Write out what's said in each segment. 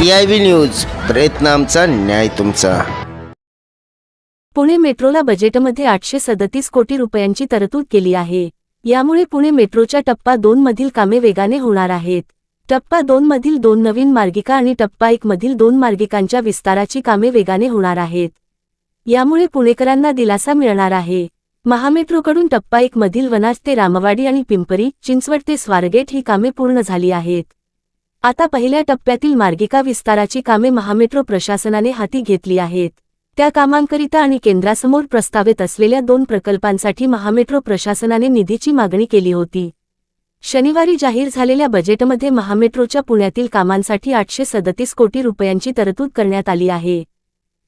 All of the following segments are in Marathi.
सी आय व्ही न्यूज प्रयत्न आमचा न्याय तुमचा. पुणे मेट्रोला बजेटमध्ये आठशे सदतीस कोटी रुपयांची तरतूद केली आहे. यामुळे पुणे मेट्रोच्या टप्पा दोन मधील कामे वेगाने होणार आहेत. टप्पा दोन मधील दोन नवीन मार्गिका आणि टप्पा एक मधील दोन मार्गिकांच्या विस्ताराची कामे वेगाने होणार आहेत. यामुळे पुणेकरांना दिलासा मिळणार आहे. महामेट्रोकडून टप्पा एक मधील वनाज ते रामवाडी आणि पिंपरी चिंचवड ते स्वारगेट ही कामे पूर्ण झाली आहेत. आता पहिल्या टप्प्यातील मार्गिका विस्ताराची कामे महामेट्रो प्रशासनाने हाती घेतली आहेत. त्या कामांकरिता आणि केंद्रासमोर प्रस्तावित असलेल्या दोन प्रकल्पांसाठी महामेट्रो प्रशासनाने निधीची मागणी केली होती. शनिवारी जाहीर झालेल्या बजेटमध्ये महामेट्रोच्या पुण्यातील कामांसाठी आठशे सदतीस कोटी रुपयांची तरतूद करण्यात आली आहे.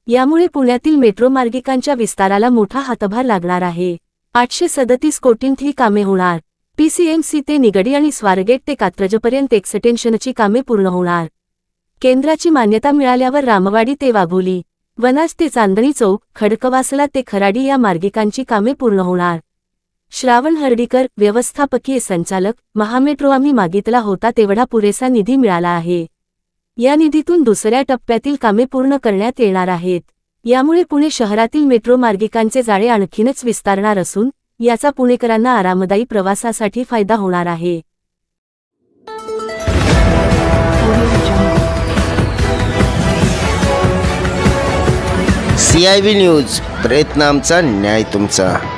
यामुळे पुण्यातील मेट्रो मार्गिकांच्या विस्ताराला मोठा हातभार लागणार आहे. आठशे सदतीस कोटींत ही कामे होणार. पीसीएमसी ते निगडी आणि स्वारगेट ते कात्रजपर्यंत एक्सटेन्शनची कामे पूर्ण होणार. केंद्राची मान्यता मिळाल्यावर रामवाडी ते वाघोली वनाज ते चांदणी चौक खडकवासला ते खराडी या मार्गिकांची कामे पूर्ण होणार. श्रावण हर्डीकर व्यवस्थापकीय संचालक महामेट्रो आम्ही मागितला होता तेवढा पुरेसा निधी मिळाला आहे. या निधीतून दुसऱ्या टप्प्यातील कामे पूर्ण करण्यात येणार आहेत. यामुळे पुणे शहरातील मेट्रो मार्गिकांचे जाळे आणखीनच विस्तारणार असून याचा पुणेकरांना आरामदायी प्रवासासाठी फायदा होणार आहे. सी आय न्यूज प्रयत्न आमचा न्याय तुमचा.